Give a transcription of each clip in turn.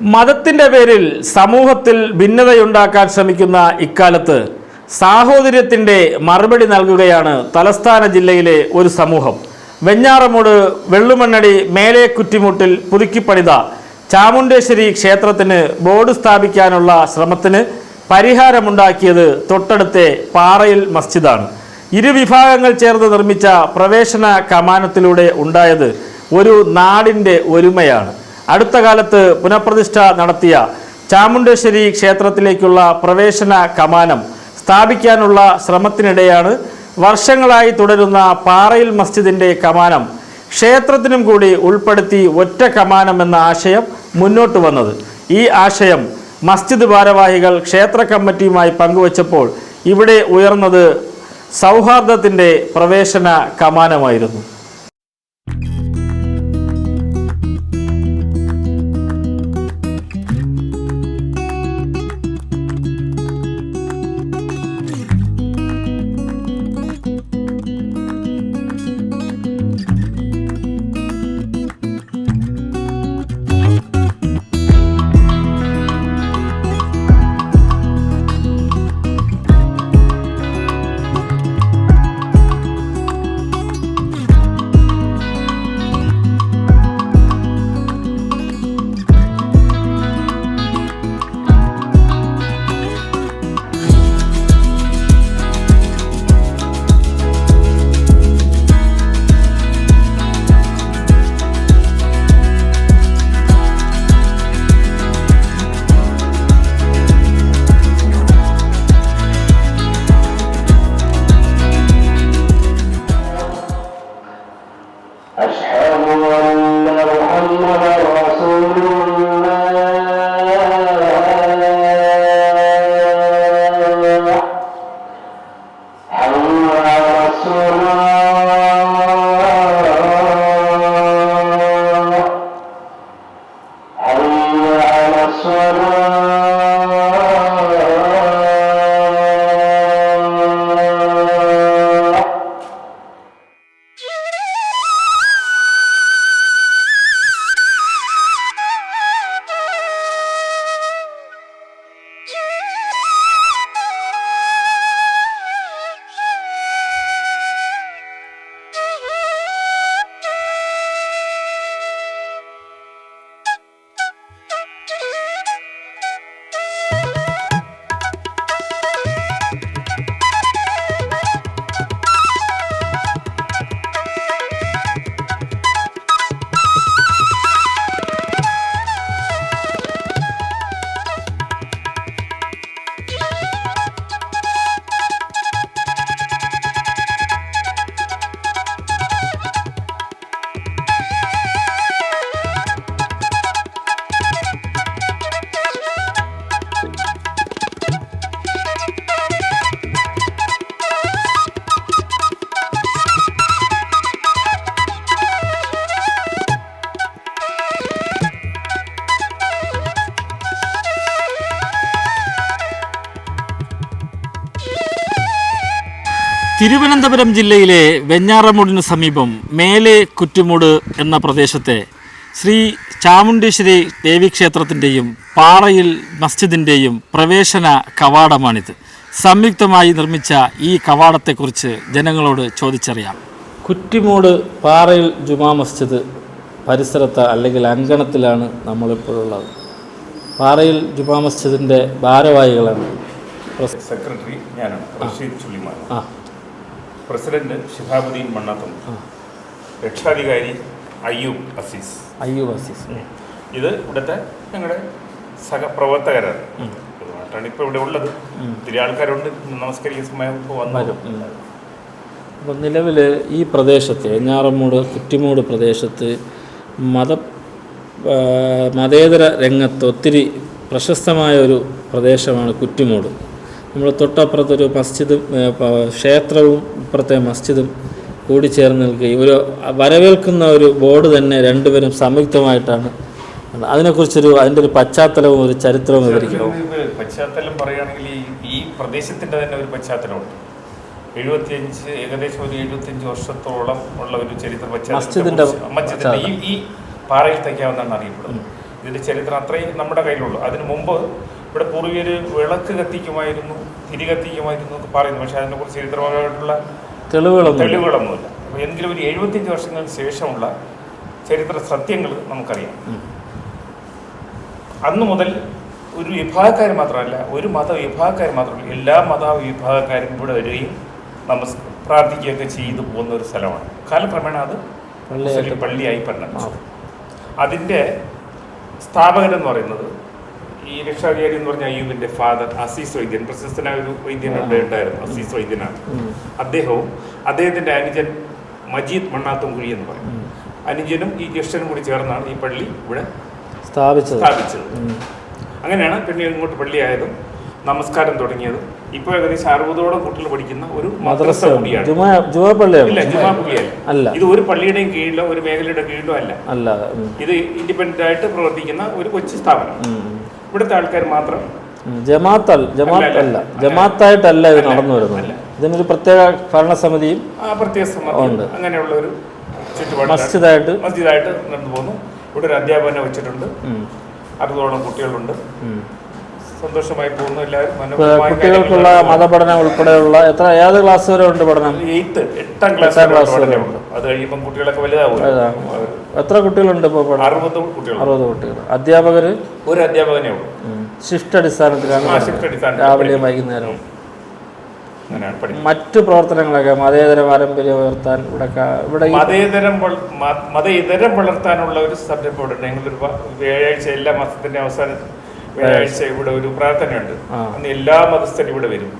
മതത്തിന്റെ പേരിൽ സമൂഹത്തിൽ ഭിന്നതയുണ്ടാക്കാൻ ശ്രമിക്കുന്ന ഇക്കാലത്ത് സാഹോദര്യത്തിന്റെ മറുപടി നൽകുകയാണ് തലസ്ഥാന ജില്ലയിലെ ഒരു സമൂഹം. വെഞ്ഞാറമൂട് വെള്ളുമണ്ണടി മേലെ കുറ്റിമുട്ടിൽ പുതുക്കിപ്പണിത ചാമുണ്ടേശ്വരി ക്ഷേത്രത്തിന് ബോർഡ് സ്ഥാപിക്കാനുള്ള ശ്രമത്തിന് പരിഹാരമുണ്ടാക്കിയത് തൊട്ടടുത്തെ പാറയിൽ മസ്ജിദാണ്. ഇരുവിഭാഗങ്ങൾ ചേർന്ന് നിർമ്മിച്ച പ്രവേശന കമാനത്തിലൂടെ ഉണ്ടായത് ഒരു നാടിന്റെ ഒരുമയാണ്. അടുത്ത കാലത്ത് പുനഃപ്രതിഷ്ഠ നടത്തിയ ചാമുണ്ടേശ്വരി ക്ഷേത്രത്തിലേക്കുള്ള പ്രവേശന കമാനം സ്ഥാപിക്കാനുള്ള ശ്രമത്തിനിടെയാണ് വർഷങ്ങളായി തുടരുന്ന പാറയിൽ മസ്ജിദിന്റെ കമാനം ക്ഷേത്രത്തിനും കൂടി ഉൾപ്പെടുത്തി ഒറ്റ കമാനം എന്ന ആശയം മുന്നോട്ട് വന്നത്. ഈ ആശയം മസ്ജിദ് ഭാരവാഹികൾ ക്ഷേത്ര കമ്മിറ്റിയുമായി പങ്കുവച്ചപ്പോൾ ഇവിടെ ഉയർന്നത് സൗഹാർദ്ദത്തിന്റെ പ്രവേശന കമാനമായിരുന്നു. തിരുവനന്തപുരം ജില്ലയിലെ വെഞ്ഞാറമൂടിന് സമീപം മേലെ കുറ്റുമൂട് എന്ന പ്രദേശത്തെ ശ്രീ ചാമുണ്ടേശ്വരി ദേവീക്ഷേത്രത്തിന്റെയും പാറയിൽ മസ്ജിദിന്റെയും പ്രവേശന കവാടമാണിത്. സംയുക്തമായി നിർമ്മിച്ച ഈ കവാടത്തെക്കുറിച്ച് ജനങ്ങളോട് ചോദിച്ചറിയാം. കുറ്റിമൂട് പാറയിൽ ജുമാ മസ്ജിദ് പരിസരത്ത് അല്ലെങ്കിൽ അങ്കണത്തിലാണ് നമ്മളിപ്പോഴുള്ളത്. പാറയിൽ ജുമാ മസ്ജിദിന്റെ ഭാരവാഹികളാണ്. സെക്രട്ടറി ഞാനാണ്. ആ. പ്രസിഡന്റ് ഷിഹാബുദ്ദീൻ മണ്ണാത്തും രക്ഷാധികാരി അയ്യൂബ് അസീസ്. അയ്യൂബ് അസീസ്. ഇത് ഇവിടുത്തെ ഞങ്ങളുടെ സഹപ്രവർത്തകരാണ്. ാണ് ഇപ്പോൾ ഇവിടെ ഉള്ളത്. ഒത്തിരി ആൾക്കാരുണ്ട്. നമസ്കരിക്കുന്ന സമയം ഇപ്പോൾ വന്നു. അപ്പോൾ നിലവിൽ ഈ പ്രദേശത്ത് എഞ്ഞാറമ്മൂട് കുറ്റിമൂട് പ്രദേശത്ത് മത മതേതര രംഗത്ത് ഒത്തിരി പ്രശസ്തമായ ഒരു പ്രദേശമാണ് കുറ്റിമൂട്. നമ്മൾ തൊട്ടപ്പുറത്തൊരു മസ്ജിദും ക്ഷേത്രവും ഇപ്പുറത്തെ മസ്ജിദും കൂടി ചേർന്ന് നിൽക്കുകയും ഒരു വരവേൽക്കുന്ന ഒരു ബോർഡ് തന്നെ രണ്ടുപേരും സംയുക്തമായിട്ടാണ്. അതിനെക്കുറിച്ചൊരു അതിന്റെ ഒരു പശ്ചാത്തലവും ഒരു ചരിത്രവും വിവരിക്കാവും പശ്ചാത്തലം പറയുകയാണെങ്കിൽ ഈ ഈ പ്രദേശത്തിന്റെ തന്നെ ഒരു പശ്ചാത്തലമുണ്ട്. എഴുപത്തിയഞ്ച് ഏകദേശം ഒരു എഴുപത്തിയഞ്ച് വർഷത്തോളം ഉള്ള ഒരു ചരിത്ര മസ്ജിദിന്റെ ഈ ഈ പാറയിൽ തയ്ക്കാവുന്നതാണ് അറിയപ്പെടുന്നത്. ഇതിന്റെ ചരിത്രം അത്രയും നമ്മുടെ കയ്യിലുള്ളൂ. അതിനു മുമ്പ് ഇവിടെ പൂർവികർ വിളക്ക് കത്തിക്കുമായിരുന്നു തിരി കത്തിക്കുമായിരുന്നു എന്നൊക്കെ പറയുന്നു. പക്ഷേ അതിനെക്കുറിച്ച് ചരിത്രപരമായിട്ടുള്ള തെളിവുകളൊന്നും തെളിവുകളൊന്നുമില്ല. അപ്പോൾ എങ്കിലും ഒരു എഴുപത്തിയഞ്ച് വർഷങ്ങൾക്ക് ശേഷമുള്ള ചരിത്ര സത്യങ്ങൾ നമുക്കറിയാം. അന്നു മുതൽ ഒരു വിഭാഗക്കാർ മാത്രമല്ല ഒരു മത വിഭാഗക്കാർ മാത്രമല്ല എല്ലാ മത വിഭാഗക്കാരും ഇവിടെ വരികയും നമസ് പ്രാർത്ഥിക്കുകയൊക്കെ ചെയ്തു പോകുന്ന ഒരു സ്ഥലമാണ്. കാലക്രമേണ അത് പള്ളിയായി പരിണമിച്ചു. അതിന്റെ സ്ഥാപകരെന്ന് പറയുന്നത് ഈ രക്ഷാധികാരി എന്ന് പറഞ്ഞ അയ്യൂബിന്റെ ഫാദർ അസീസ് വൈദ്യൻ പ്രശസ്തനായ ഒരു വൈദ്യൻ ഉണ്ടായിരുന്നു അസീസ് വൈദ്യനാണ്. അദ്ദേഹവും അദ്ദേഹത്തിന്റെ അനുജൻ മജീദ് മണ്ണാത്തുംകുഴി എന്ന് പറയും. അനുജനും ഈ ജ്യേഷ്ഠനും കൂടി ചേർന്നാണ് ഈ പള്ളി ഇവിടെ സ്ഥാപിച്ചത്. സ്ഥാപിച്ചത്. അങ്ങനെയാണ് പിന്നെ ഇങ്ങോട്ട് പള്ളിയായതും നമസ്കാരം തുടങ്ങിയതും. ഇപ്പോൾ ഏകദേശം അറുപതോളം കുട്ടികൾ പഠിക്കുന്ന ഒരു മദ്രസ കൂടിയാണ്. ഇല്ല ജുമാ പള്ളിയല്ല. അല്ല. ഇത് ഒരു പള്ളിയുടെയും കീഴിലോ ഒരു മേഖലയുടെ കീഴിലോ അല്ല. ഇത് ഇൻഡിപെൻഡന്റ് ആയിട്ട് പ്രവർത്തിക്കുന്ന ഒരു കൊച്ചു സ്ഥാപനം. ഇവിടുത്തെ ആൾക്കാർ മാത്രം. ജമാഅത്ത് അല്ല, അല്ല അല്ല. ജമാഅത്തായിട്ടല്ല ഇത് നടന്നു വരുന്നത് ഇതിനൊരു പ്രത്യേക ഭരണസമിതിയും പ്രത്യേക ഉണ്ട്. അങ്ങനെയുള്ള ഒരു ചുറ്റുപാട് മസ്ജിദായിട്ട് മസ്ജിദായിട്ട് നടന്നു പോകുന്നു. ഇവിടെ ഒരു അധ്യാപകനെ വെച്ചിട്ടുണ്ട്. അറുപതോളം കുട്ടികളുണ്ട്. സന്തോഷമായി പോകുന്നു എല്ലാവരും. കുട്ടികൾക്കുള്ള. മതപഠനം ഉൾപ്പെടെയുള്ള എത്ര ഏത് ക്ലാസ് വരെ ഉണ്ട് പഠനം? എയ്ത്ത് എട്ടാം ക്ലാസ് ക്ലാസ് വരെ ഉണ്ട്. അത് കഴിയുമ്പോൾ കുട്ടികളൊക്കെ വലുതാവും. എത്ര കുട്ടികളുണ്ട് ഇപ്പോൾ അറുപത് കുട്ടികൾ അറുപത് കുട്ടികൾ. അധ്യാപകർ ഒരു അധ്യാപകനേ ഉള്ളൂ. ഷിഫ്റ്റ് അടിസ്ഥാനത്തിലാണ് അടിസ്ഥാനത്തിൽ രാവിലെയും വൈകുന്നേരവും. മറ്റു പ്രവർത്തനങ്ങളൊക്കെ മതേതര പാരമ്പര്യം ഉയർത്താൻ ഇവിടെ ഇവിടെ മതേതരം മതേതരം വളർത്താനുള്ള ഒരു സബ്ജക്ട് ഉണ്ട്. ഞങ്ങൾ ഒരു വ്യാഴാഴ്ച എല്ലാ മാസത്തിന്റെ അവസാന വ്യാഴാഴ്ച ഇവിടെ ഒരു പ്രാർത്ഥനയുണ്ട്. അന്ന് എല്ലാ മതസ്ഥരും ഇവിടെ വരും.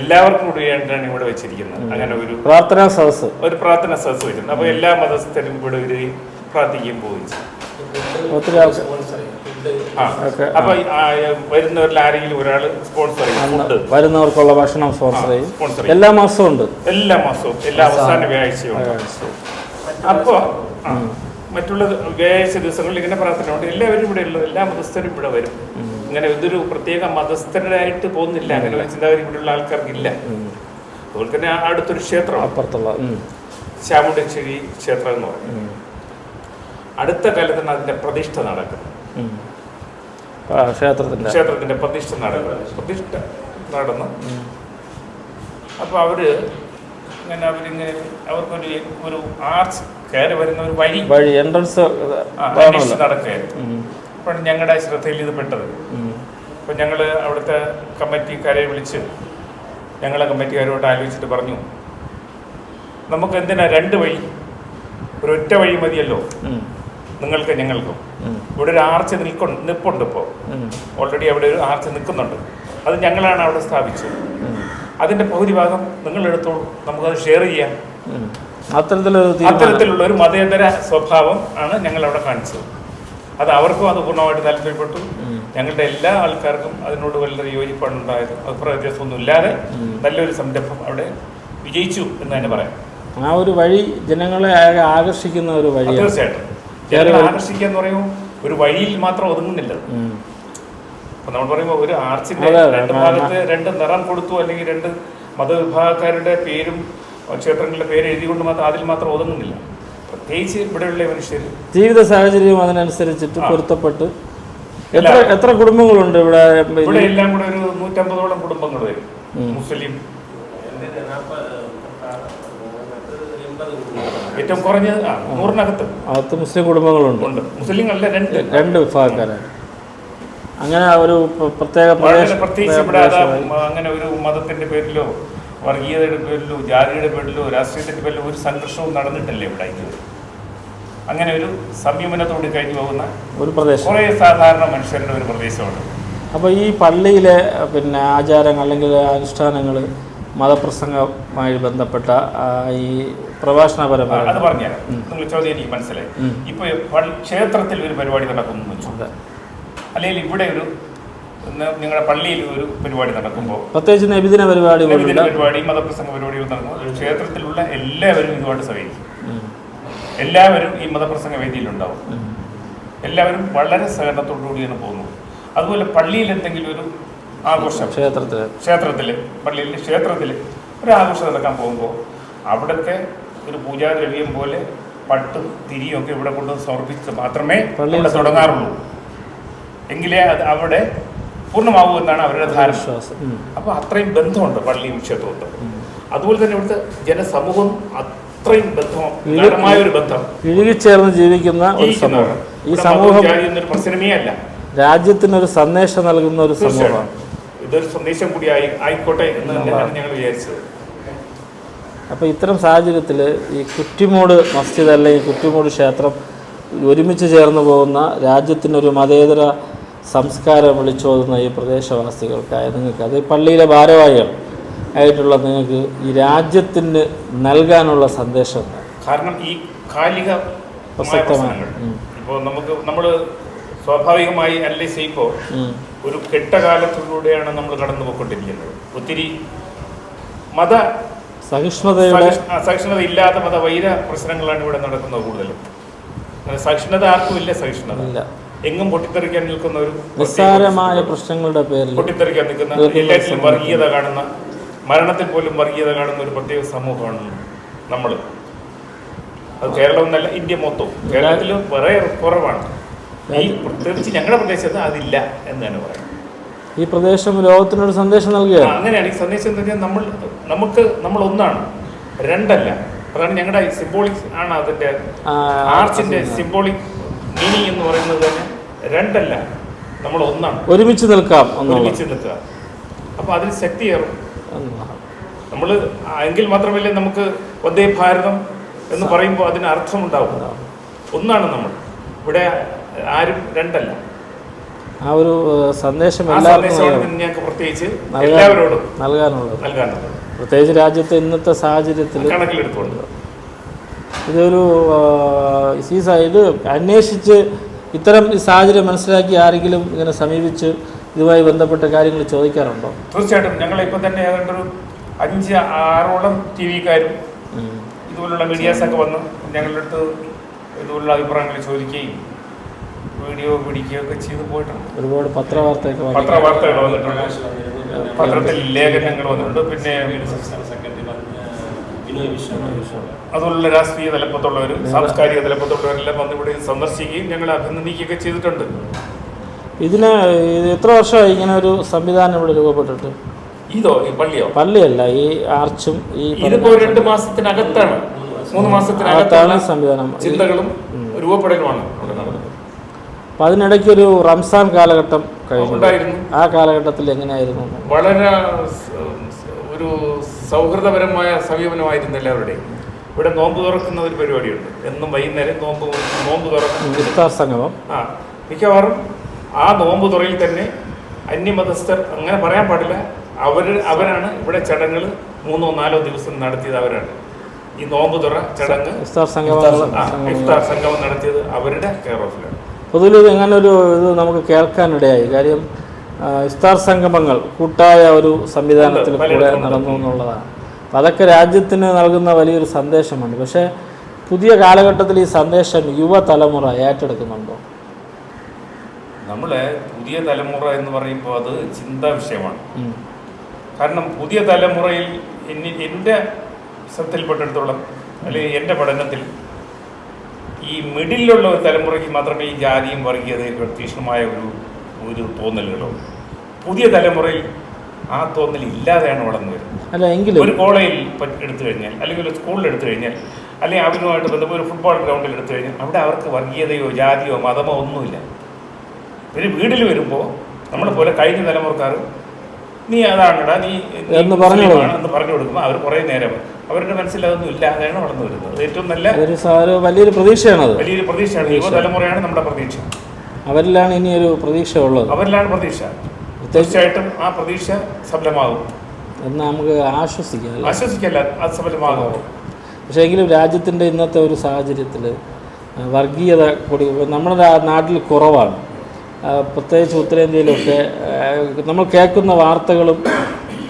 എല്ലാവർക്കും കൂടി വേണ്ടിയാണ് ഇവിടെ വെച്ചിരിക്കുന്നത്. അങ്ങനെ ഒരു പ്രാർത്ഥനാ സദസ് ഒരു പ്രാർത്ഥനാ സദസ് വരും അപ്പോൾ എല്ലാ മതസ്ഥരും ഇവിടെ വരികയും പ്രാർത്ഥിക്കുകയും പോവുകയും ചെയ്യും. ഒത്തിരി അപ്പൊ വരുന്നവരിൽ ആരെങ്കിലും ഒരാൾ സ്പോൺസർ ചെയ്യും വരുന്നവർക്കുള്ള ഭക്ഷണം സ്പോൺസർ ചെയ്യും. എല്ലാ മാസവും ഉണ്ട്. എല്ലാ മാസവും എല്ലാ അവസാന വ്യാഴ്ചയും അപ്പോൾ മറ്റുള്ള വ്യാഴാഴ്ച ദിവസങ്ങളിൽ ഇങ്ങനെ പ്രാർത്ഥന ഉണ്ട് എല്ലാവരും ഇവിടെ ഉള്ളത് എല്ലാ മതസ്ഥരും ഇവിടെ വരും. ഇങ്ങനെ ഇതൊരു പ്രത്യേക മതസ്ഥരായിട്ട് പോകുന്നില്ല. അങ്ങനെ ചിന്താഗതി ഇവിടെയുള്ള ആൾക്കാർക്കില്ല. അതുപോലെ തന്നെ അടുത്തൊരു ക്ഷേത്രം. അപ്പുറത്തുള്ള ഉം. ചാമുണ്ടേശ്വരി ക്ഷേത്രം എന്ന് പറയും. ഉം. അടുത്ത കാലത്താണ് അതിന്റെ പ്രതിഷ്ഠ നടക്കും. ക്ഷേത്രത്തിന്റെ. ക്ഷേത്രത്തിന്റെ പ്രതിഷ്ഠ നടക്കുന്നത് പ്രതിഷ്ഠ നടന്നു. അപ്പോൾ അവർ ഇങ്ങനെ അവരിങ്ങനെ അവർക്കൊരു ഒരു ആർട്സ് കയറി വരുന്ന ഒരു വഴി വഴി എൻട്രൻസ് നടക്കുകയായിരുന്നു. അപ്പോൾ ഞങ്ങളുടെ ശ്രദ്ധയിൽ ഇത് പെട്ടത്. അപ്പോൾ ഞങ്ങൾ അവിടുത്തെ കമ്മിറ്റിക്കാരെ വിളിച്ച് ഞങ്ങളെ കമ്മിറ്റിക്കാരോട് ആലോചിച്ചിട്ട് പറഞ്ഞു നമുക്ക് എന്തിനാ രണ്ട് വഴി? ഒരു ഒറ്റ വഴി മതിയല്ലോ. നിങ്ങൾക്ക് ഞങ്ങൾക്കും. ഇവിടെ ഒരു ആർച്ച് നിൽക്കൊണ്ട് നിൽപ്പുണ്ട് ഇപ്പോൾ ഓൾറെഡി അവിടെ ഒരു ആർച്ച് നിൽക്കുന്നുണ്ട്. അത് ഞങ്ങളാണ് അവിടെ സ്ഥാപിച്ചത്. അതിന്റെ പകുതി ഭാഗം നിങ്ങൾ എടുത്തോളൂ നമുക്കത് ഷെയർ ചെയ്യാം. അത്തരത്തിലുള്ള ഒരു മതേതര സ്വഭാവം ആണ് ഞങ്ങൾ അവിടെ കാണിച്ചത്. അത് അവർക്കും അത് പൂർണമായിട്ട് താല്പര്യപ്പെട്ടു. ഞങ്ങളുടെ എല്ലാ ആൾക്കാർക്കും അതിനോട് വലിയ യോജിപ്പാണ് ഉണ്ടായത് അഭിപ്രായ വ്യത്യാസമൊന്നും ഇല്ലാതെ നല്ലൊരു സംരംഭം അവിടെ വിജയിച്ചു എന്ന് തന്നെ പറയാം. ആ ഒരു വഴി ജനങ്ങളെ ആകർഷിക്കുന്ന ഒരു വഴി തീർച്ചയായിട്ടും. ആകർഷിക്കുക എന്ന് പറയുമ്പോൾ ഒരു വഴിയിൽ മാത്രം ഒതുങ്ങുന്നില്ല. അപ്പൊ നമ്മൾ പറയുമ്പോൾ ഒരു ആർച്ചിന്റെ. രണ്ട് ഭാഗത്ത് രണ്ട് നിറം കൊടുത്തു അല്ലെങ്കിൽ രണ്ട് മതവിഭാഗക്കാരുടെ പേരും ക്ഷേത്രങ്ങളുടെ പേര് എഴുതിക്കൊണ്ട് മാത്രം അതിൽ മാത്രം ഒതുങ്ങുന്നില്ല പ്രത്യേകിച്ച് ഇവിടെയുള്ള മനുഷ്യർ ജീവിത സാഹചര്യം അതിനനുസരിച്ചിട്ട്. പൊരുത്തപ്പെട്ട് എത്ര എത്ര കുടുംബങ്ങളുണ്ട് ഇവിടെ ഇവിടെ എല്ലാം കൂടെ ഒരു നൂറ്റമ്പതോളം കുടുംബങ്ങൾ വരും. മുസ്ലിം ഏറ്റവും കുറഞ്ഞ നൂറിനകത്ത്. അകത്ത് മുസ്ലിം കുടുംബങ്ങളുണ്ട്. മുസ്ലിങ്ങളുടെ രണ്ട്? രണ്ട് വിഭാഗക്കാരാണ്. അങ്ങനെ ഒരു പ്രത്യേക പ്രത്യേകിച്ച് ഇവിടെ അങ്ങനെ ഒരു മതത്തിന്റെ പേരിലോ വർഗീയതയുടെ പേരിലോ ജാതിയുടെ പേരിലോ രാഷ്ട്രീയത്തിന്റെ പേരിലോ ഒരു സംഘർഷവും നടന്നിട്ടില്ല ഇവിടെ അങ്ങനെ ഒരു സംയമനത്തോട് കഴിഞ്ഞു പോകുന്ന ഒരു പ്രദേശം. കുറേ സാധാരണ മനുഷ്യരുടെ ഒരു പ്രദേശമാണ് അപ്പോൾ ഈ പള്ളിയിലെ പിന്നെ ആചാരങ്ങൾ അല്ലെങ്കിൽ അനുഷ്ഠാനങ്ങൾ മതപ്രസംഗമായി ബന്ധപ്പെട്ട ഈ പ്രഭാഷണപരമായ അത് പറഞ്ഞുതരാം. നിങ്ങൾ ചോദ്യം എനിക്ക് മനസ്സിലായി. ഇപ്പൊ ക്ഷേത്രത്തിൽ ഒരു പരിപാടി നടക്കുന്നു വെച്ചു. അല്ലെങ്കിൽ ഇവിടെ ഒരു നിങ്ങളുടെ പള്ളിയിൽ ഒരു പരിപാടി നടക്കുമ്പോൾ പ്രത്യേകിച്ച് നബിദിന പരിപാടി നബിദിന പരിപാടി മതപ്രസംഗ പരിപാടികൾ നടക്കുമ്പോൾ ക്ഷേത്രത്തിലുള്ള എല്ലാവരും ഇതുമായിട്ട് സഹകരിക്കും എല്ലാവരും ഈ മതപ്രസംഗ വേദിയിലുണ്ടാവും. എല്ലാവരും വളരെ സഹകരണത്തോടു കൂടിയാണ് പോകുന്നത് അതുപോലെ പള്ളിയിൽ എന്തെങ്കിലും ഒരു ആഘോഷം ക്ഷേത്രത്തിൽ ക്ഷേത്രത്തിൽ പള്ളിയിൽ ക്ഷേത്രത്തിൽ ഒരു ആഘോഷം നടക്കാൻ പോകുമ്പോൾ അവിടുത്തെ ഒരു പൂജാദ്രവ്യം പോലെ പട്ടും തിരിയൊക്കെ ഒക്കെ ഇവിടെ കൊണ്ട് സമർപ്പിച്ച് മാത്രമേ ഇവിടെ തുടങ്ങാറുള്ളൂ. എങ്കിലേ അത് അവിടെ പൂർണമാവൂ എന്നാണ് അവരുടെ ധാരണ. വിശ്വാസം. അപ്പോൾ അത്രയും ബന്ധമുണ്ട് പള്ളിയും ക്ഷേത്രവും. അതുപോലെ തന്നെ ഇവിടുത്തെ ജനസമൂഹം അത്രയും ബന്ധം ഗാഠമായ ഒരു ബന്ധം. ഇഴുകിച്ചേർന്ന് ജീവിക്കുന്ന ഒരു സമൂഹം. ഈ സമൂഹം പ്രശ്നമേ അല്ല. രാജ്യത്തിനൊരു സന്ദേശം നൽകുന്ന ഒരു സമൂഹമാണ്. ഇതൊരു സന്ദേശം കൂടി ആയി ആയിക്കോട്ടെ എന്ന് തന്നെയാണ് ഞങ്ങൾ വിചാരിച്ചത്. അപ്പോൾ ഇത്തരം സാഹചര്യത്തിൽ ഈ കുറ്റിമൂട് മസ്ജിദ് അല്ലെങ്കിൽ കുറ്റിമൂട് ക്ഷേത്രം ഒരുമിച്ച് ചേർന്ന് പോകുന്ന രാജ്യത്തിനൊരു മതേതര സംസ്കാരം വിളിച്ചോതുന്ന ഈ പ്രദേശവാസികൾക്കായ നിങ്ങൾക്ക് അത് പള്ളിയിലെ ഭാരവാഹികൾ ആയിട്ടുള്ള നിങ്ങൾക്ക് ഈ രാജ്യത്തിന് നൽകാനുള്ള സന്ദേശം കാരണം ഈ കാലിക പ്രസക്തമാണ് ഇപ്പോൾ നമുക്ക് നമ്മൾ സ്വാഭാവികമായി അല്ലേ ഉം. ഒരു കെട്ടകാലത്തിലൂടെയാണ് നമ്മൾ കടന്നു പോയിക്കൊണ്ടിരിക്കുന്നത് ഒത്തിരി മത സഹിഷ്ണുതയുടെ സഹിഷ്ണുത ഇല്ലാത്ത മതവൈര പ്രശ്നങ്ങളാണ് ഇവിടെ നടക്കുന്നത് കൂടുതലും. സഹിഷ്ണുത ആർക്കും ഇല്ല സഹിഷ്ണുത. ഇല്ല. എങ്ങും പൊട്ടിത്തെറിക്കാൻ നിൽക്കുന്ന ഒരു നിസ്സാരമായ പ്രശ്നങ്ങളുടെ പേരിൽ പൊട്ടിത്തെറിക്കാൻ നിൽക്കുന്ന എല്ലാറ്റിലും വർഗീയത കാണുന്ന മരണത്തിൽ പോലും വർഗീയത കാണുന്ന ഒരു പ്രത്യേക സമൂഹമാണ് നമ്മൾ. അത് കേരളം എന്നല്ല ഇന്ത്യ മൊത്തം കേരളത്തിൽ വളരെ കുറവാണ്. ഈ പ്രത്യേകിച്ച് ഞങ്ങളുടെ പ്രദേശത്ത് അതില്ല എന്ന് തന്നെ പറയാം. ഈ പ്രദേശം ലോകത്തിനൊരു സന്ദേശം നൽകുക നൽകുകയാണ് അങ്ങനെയാണ്. ഈ സന്ദേശം എന്ന് പറഞ്ഞാൽ നമ്മൾ നമുക്ക് നമ്മൾ ഒന്നാണ് രണ്ടല്ല. അതാണ് ഞങ്ങളുടെ സിംബോളിക് ആണ് അതിന്റെ ആർട്സിന്റെ ആർച്ചിന്റെ സിംബോളിക് മീനിങ് എന്ന് പറയുന്നത് തന്നെ രണ്ടല്ല. നമ്മൾ ഒന്നാണ് ഒരുമിച്ച് നിൽക്കാം ഒരുമിച്ച് നിൽക്കുക. അപ്പൊ അതിന് ശക്തിയേറും ഏറും നമ്മൾ എങ്കിൽ മാത്രമല്ലേ നമുക്ക് വന്ദേ ഭാരതം എന്ന് പറയുമ്പോൾ അതിന് അർത്ഥമുണ്ടാവും. ഒന്നാണ് നമ്മൾ. ഇവിടെ ആരും രണ്ടല്ല. ആ ഒരു സന്ദേശം എല്ലാവർക്കും. ഞങ്ങൾക്ക് പ്രത്യേകിച്ച് എല്ലാവരോടും നൽകാനുള്ളത്. നൽകാനുള്ളത്. പ്രത്യേകിച്ച് രാജ്യത്തെ ഇന്നത്തെ സാഹചര്യത്തിൽ കണക്കിലെടുത്തുകൊണ്ട്. ഇതൊരു ഈ ഇത് അന്വേഷിച്ച് ഇത്തരം സാഹചര്യം മനസ്സിലാക്കി ആരെങ്കിലും ഇങ്ങനെ സമീപിച്ച് ഇതുമായി ബന്ധപ്പെട്ട കാര്യങ്ങൾ ചോദിക്കാറുണ്ടോ? തീർച്ചയായിട്ടും. ഞങ്ങളിപ്പോൾ തന്നെ ഏതാണ്ട് ഒരു അഞ്ച് ആറോളം ടി വിക്കാരും. ഇതുപോലുള്ള മീഡിയാസൊക്കെ വന്ന് ഞങ്ങളുടെ അടുത്ത് ഇതുപോലുള്ള അഭിപ്രായങ്ങൾ ചോദിക്കുകയും വീഡിയോ പിടിക്കുകയൊക്കെ ചെയ്തു പോയിട്ടുണ്ട്. ഒരുപാട് പത്രവാർത്തയൊക്കെ. പത്രവാർത്തകൾ വന്നിട്ടുണ്ട്. പത്രത്തിൽ ലേഖനങ്ങൾ വന്നിട്ടുണ്ട്. പിന്നെ അതുപോലുള്ള രാഷ്ട്രീയ തലപ്പത്തുള്ളവരും സാംസ്കാരിക തലപ്പത്തുള്ളവരെല്ലാം വന്ന് ഇവിടെ സന്ദർശിക്കുകയും ഞങ്ങളെ അഭിനന്ദിക്കുകയൊക്കെ ചെയ്തിട്ടുണ്ട്. ഇതിന് എത്ര വർഷമായി ഇങ്ങനെ ഒരു സംവിധാനം ഇവിടെ രൂപപ്പെട്ടിട്ട്? ഇതോ? ഈ പള്ളിയോ? പള്ളിയല്ല ഈ ആർച്ചും ഈ ഇതിപ്പോ രണ്ട് മാസത്തിനകത്താണ്. മൂന്ന് മാസത്തിനകത്താണ് സംവിധാനം. ചിന്തകളും രൂപപ്പെടലുമാണ് അപ്പൊ അതിനിടയ്ക്ക് ഒരു റംസാൻ കാലഘട്ടം ഉണ്ടായിരുന്നു ആ കാലഘട്ടത്തിൽ എങ്ങനെയായിരുന്നു? വളരെ ഒരു സൗഹൃദപരമായ സമീപനമായിരുന്നു എല്ലാവരുടെയും. ഇവിടെ നോമ്പ് തുറക്കുന്ന ഒരു പരിപാടിയുണ്ട്. എന്നും വൈകുന്നേരം നോമ്പ് നോമ്പ് തുറക്കുന്ന ഇഫ്താർ സംഗമം. ആ മിക്കവാറും ആ നോമ്പ് തുറയിൽ തന്നെ അന്യമതസ്ഥർ അങ്ങനെ പറയാൻ പാടില്ല. അവർ അവരാണ് ഇവിടെ ചടങ്ങുകൾ മൂന്നോ നാലോ ദിവസം നടത്തിയത് അവരാണ്. ഈ നോമ്പ് തുറ ചടങ്ങ് ഇഫ്താർ സംഗമം നടത്തിയത് അവരുടെ കെയർ ഓഫിലാണ്. പൊതുവിൽ ഇത് അങ്ങനെ ഒരു ഇത് നമുക്ക് കേൾക്കാനിടയായി. കാര്യം ഇസ്താർ ഇഫ്താർ സംഗമങ്ങൾ കൂട്ടായ ഒരു സംവിധാനത്തിൽ കൂടെ നടന്നു എന്നുള്ളതാണ്. അപ്പം അതൊക്കെ രാജ്യത്തിന് നൽകുന്ന വലിയൊരു സന്ദേശമാണ്. പക്ഷേ പുതിയ കാലഘട്ടത്തിൽ ഈ സന്ദേശം യുവതലമുറ ഏറ്റെടുക്കുന്നുണ്ടോ? നമ്മളെ പുതിയ തലമുറ എന്ന് പറയുമ്പോൾ അത് ചിന്താ വിഷയമാണ്. കാരണം പുതിയ തലമുറയിൽ എന്റെ ശ്രദ്ധയിൽപ്പെട്ടിടത്തോളം അല്ലെങ്കിൽ എന്റെ പഠനത്തിൽ ഈ മിഡിലുള്ള ഒരു തലമുറയ്ക്ക് മാത്രമേ ഈ ജാതിയും വർഗീയതയും തീക്ഷ്ണമായ ഒരു ഒരു തോന്നലുകളുള്ളൂ പുതിയ തലമുറയിൽ ആ തോന്നൽ ഇല്ലാതെയാണ് വളർന്നു വരുന്നത്. അല്ല എങ്കിലും ഒരു കോളേജിൽ എടുത്തു കഴിഞ്ഞാൽ അല്ലെങ്കിൽ ഒരു സ്കൂളിൽ എടുത്തു കഴിഞ്ഞാൽ അല്ലെങ്കിൽ അവരുമായിട്ട് ബന്ധപ്പെട്ട ഒരു ഫുട്ബോൾ ഗ്രൗണ്ടിൽ എടുത്തു കഴിഞ്ഞാൽ അവിടെ അവർക്ക് വർഗീയതയോ ജാതിയോ മതമോ ഒന്നുമില്ല. പിന്നെ വീട്ടിൽ വരുമ്പോൾ നമ്മളെ പോലെ കഴിഞ്ഞ തലമുറക്കാർ നീ അതാണടാ നീ എന്ന് പറഞ്ഞു. എന്ന് പറഞ്ഞു കൊടുക്കുമ്പോൾ അവർ കുറേ നേരം അവരുടെ മനസ്സിൽ അതൊന്നും ഇല്ലാതെയാണ് വളർന്നു വരുന്നത്. ഏറ്റവും നല്ല ഒരു വലിയൊരു പ്രതീക്ഷയാണത്. വലിയൊരു പ്രതീക്ഷയാണ്. യുവതലമുറയാണ് നമ്മുടെ പ്രതീക്ഷ. അവരിലാണ് ഇനി ഒരു പ്രതീക്ഷ ഉള്ളത്. അവരിലാണ് പ്രതീക്ഷ. തീർച്ചയായിട്ടും ആ പ്രതീക്ഷ സഫലമാകും. എന്ന് നമുക്ക് ആശ്വസിക്കാം? ആശ്വസിക്കല്ല അത് സഫലമാകും. പക്ഷേ എങ്കിലും രാജ്യത്തിന്റെ ഇന്നത്തെ ഒരു സാഹചര്യത്തിൽ വർഗീയത കൂടി നമ്മുടെ നാട്ടിൽ കുറവാണ്. പ്രത്യേകിച്ച് ഉത്തരേന്ത്യയിലൊക്കെ നമ്മൾ കേൾക്കുന്ന വാർത്തകളും